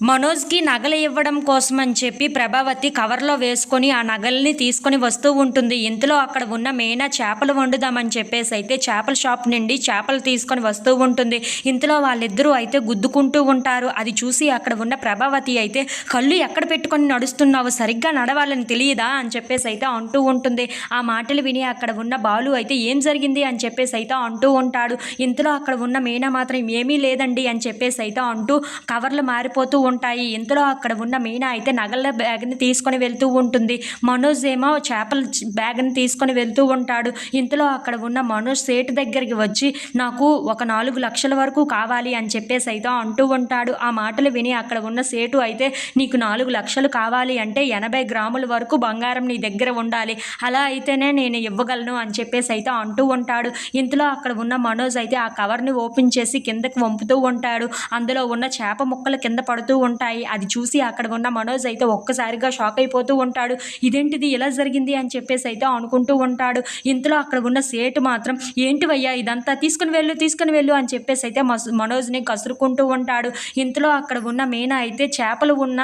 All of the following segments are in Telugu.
మనోజ్కి నగలు ఇవ్వడం కోసం అని చెప్పి ప్రభావతి కవర్లో వేసుకొని ఆ నగల్ని తీసుకొని వస్తూ ఉంటుంది. ఇంతలో అక్కడ ఉన్న మేనా చేపలు వండుదామని చెప్పేసి అయితే చేపల షాప్ నుండి చేపలు తీసుకొని వస్తూ ఉంటుంది. ఇంతలో వాళ్ళిద్దరూ అయితే గుద్దుకుంటూ ఉంటారు. అది చూసి అక్కడ ఉన్న ప్రభావతి అయితే కళ్ళు ఎక్కడ పెట్టుకొని నడుస్తున్నావు? సరిగ్గా నడవాలని తెలియదా? అని చెప్పేసి అయితే అంటూ ఉంటుంది. ఆ మాటలు విని అక్కడ ఉన్న బాలు అయితే ఏం జరిగింది? అని చెప్పేసి అయితే అంటూ ఉంటాడు. ఇంతలో అక్కడ ఉన్న మీనా మాత్రం ఏమీ లేదండి అని చెప్పేసి అయితే అంటూ కవర్లు మారిపోతూ ఉంటాయి. ఇంతలో అక్కడ ఉన్న మీనా అయితే నగల బ్యాగ్ని తీసుకొని వెళ్తూ ఉంటుంది. మనోజ్ ఏమో చేపల బ్యాగ్ని తీసుకొని వెళ్తూ ఉంటాడు. ఇంతలో అక్కడ ఉన్న మనోజ్ సేటు దగ్గరికి వచ్చి నాకు ఒక నాలుగు లక్షల వరకు కావాలి అని చెప్పేసి అయితే అంటూ ఉంటాడు. ఆ మాటలు విని అక్కడ ఉన్న సేటు అయితే నీకు నాలుగు లక్షలు కావాలి అంటే ఎనభై గ్రాముల వరకు బంగారం నీ దగ్గర ఉండాలి. అలా అయితేనే నేను ఇవ్వగలను అని చెప్పేసి అయితే అంటూ ఉంటాడు. ఇంతలో అక్కడ ఉన్న మనోజ్ అయితే ఆ కవర్ని ఓపెన్ చేసి కిందకి వంపుతూ ఉంటాడు. అందులో ఉన్న చేప ముక్కలు కింద పడుతూ ఉంటాయి. అది చూసి అక్కడ ఉన్న మనోజ్ అయితే ఒక్కసారిగా షాక్ అయిపోతూ ఉంటాడు. ఇదేంటిది? ఇలా జరిగింది? అని చెప్పేసి అయితే అనుకుంటూ ఉంటాడు. ఇంతలో అక్కడ ఉన్న సేటు మాత్రం ఏంటివయ్యా ఇదంతా? తీసుకుని వెళ్ళు తీసుకుని వెళ్ళు అని చెప్పేసి అయితే మనోజ్ని కసురుకుంటూ ఉంటాడు. ఇంతలో అక్కడ ఉన్న మీనా అయితే చేపలు ఉన్న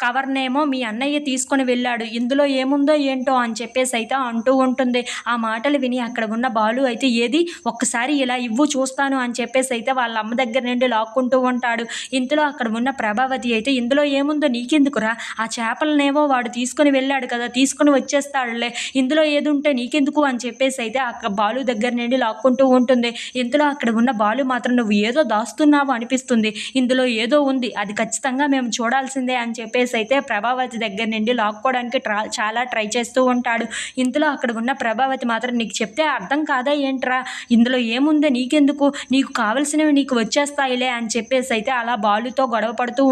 కవర్నేమో మీ అన్నయ్య తీసుకొని వెళ్ళాడు. ఇందులో ఏముందో ఏంటో అని చెప్పేసి అయితే అంటూ ఉంటుంది. ఆ మాటలు విని అక్కడ ఉన్న బాలు అయితే ఏది? ఒక్కసారి ఇలా ఇవ్వు చూస్తాను అని చెప్పేసి అయితే వాళ్ళ అమ్మ దగ్గర నుండి లాక్కుంటూ ఉంటాడు. ఇంతలో అక్కడ ఉన్న ప్రభావతి అయితే ఇందులో ఏముందో నీకెందుకురా? ఆ చేపలనేమో వాడు తీసుకొని వెళ్ళాడు కదా తీసుకొని వచ్చేస్తాడులే. ఇందులో ఏది ఉంటే నీకెందుకు అని చెప్పేసి అయితే అక్కడ బాలు దగ్గర నుండి లాక్కుంటూ ఉంటుంది. ఇందులో అక్కడ ఉన్న బాలు మాత్రం నువ్వు ఏదో దాస్తున్నావు అనిపిస్తుంది. ఇందులో ఏదో ఉంది. అది ఖచ్చితంగా మేము చూడాల్సిందే అని చెప్పేసి అయితే ప్రభావతి దగ్గర నుండి లాక్కోవడానికి ట్రా చాలా ట్రై చేస్తూ ఉంటాడు. ఇందులో అక్కడ ఉన్న ప్రభావతి మాత్రం నీకు చెప్తే అర్థం కాదా ఏంట్రా? ఇందులో ఏముందో నీకెందుకు? నీకు కావలసినవి నీకు వచ్చేస్తాయిలే అని చెప్పేసి అయితే అలా బాలుతో గొడవ పడుతూ